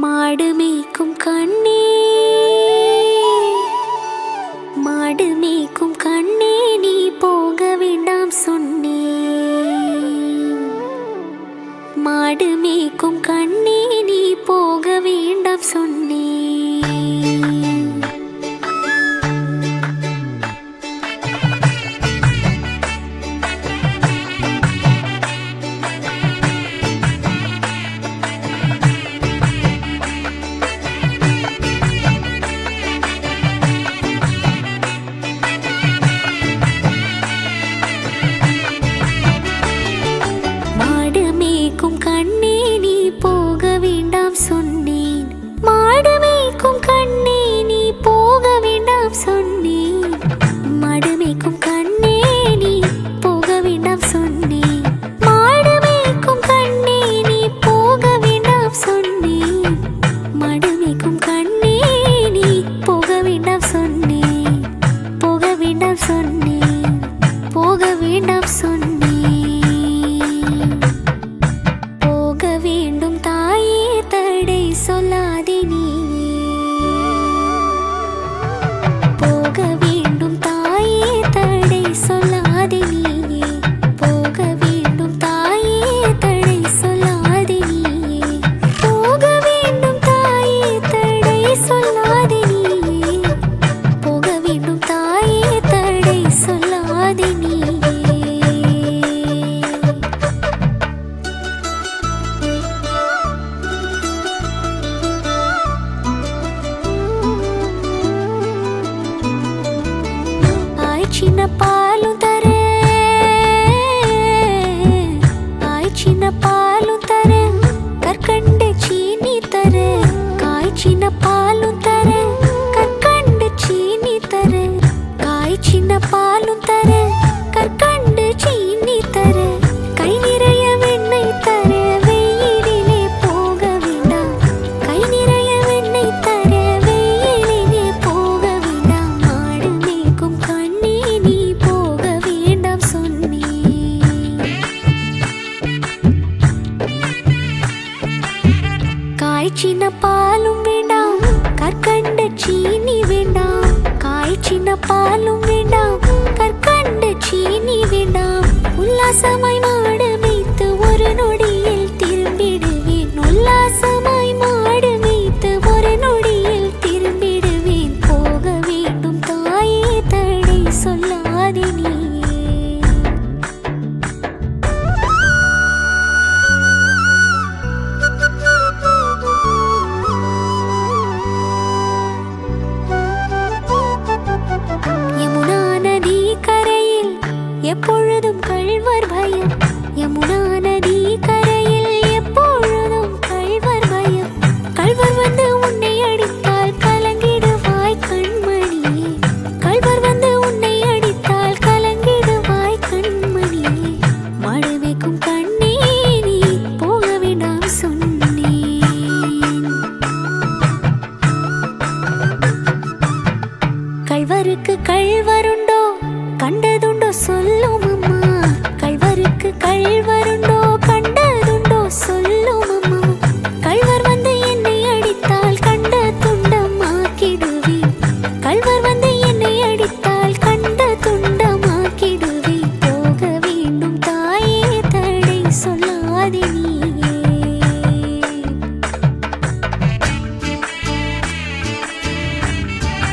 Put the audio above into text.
மாடு மேய்க்கும் கண்ணே. மாடு மேய்க்கும் கண்ணே நீ போக வேண்டாம் சொன்னே. மாடு மேய்க்கும் கண்ணே நீ போக வேண்டாம் சொன்ன. சொன்னி போக வேண்டாம் சொன்னி போக வேண்டாம் சொன்னி కాచిన పాలు తరే. కాచిన పాలు తరే. కర్కండ చీని తరే. కాచిన పాలు తరే. కర్కండ చీని తరే. కాచిన పాలు తరే. కాయచిన పాలు విడా కర్కండ చీని వేడా కాయచిన పాలు విడా కర్కండ చీని వేడా ఉల్లాసమై கள்வர் பயம். யமுனா நதி கரையில் எப்பொழுதும் கள்வர் பயம். கள்வர் வந்து உன்னை அடித்தால் கலங்கிடுவாய் கண்மணி கள்வர் வந்து உன்னை அடித்தால் கலங்கிடுவாய் கண்மணி மழமைக்கும் கண்ணே நீ போக வேண்டாம் சொன்னேன். கள்வருக்கு கள்வருண்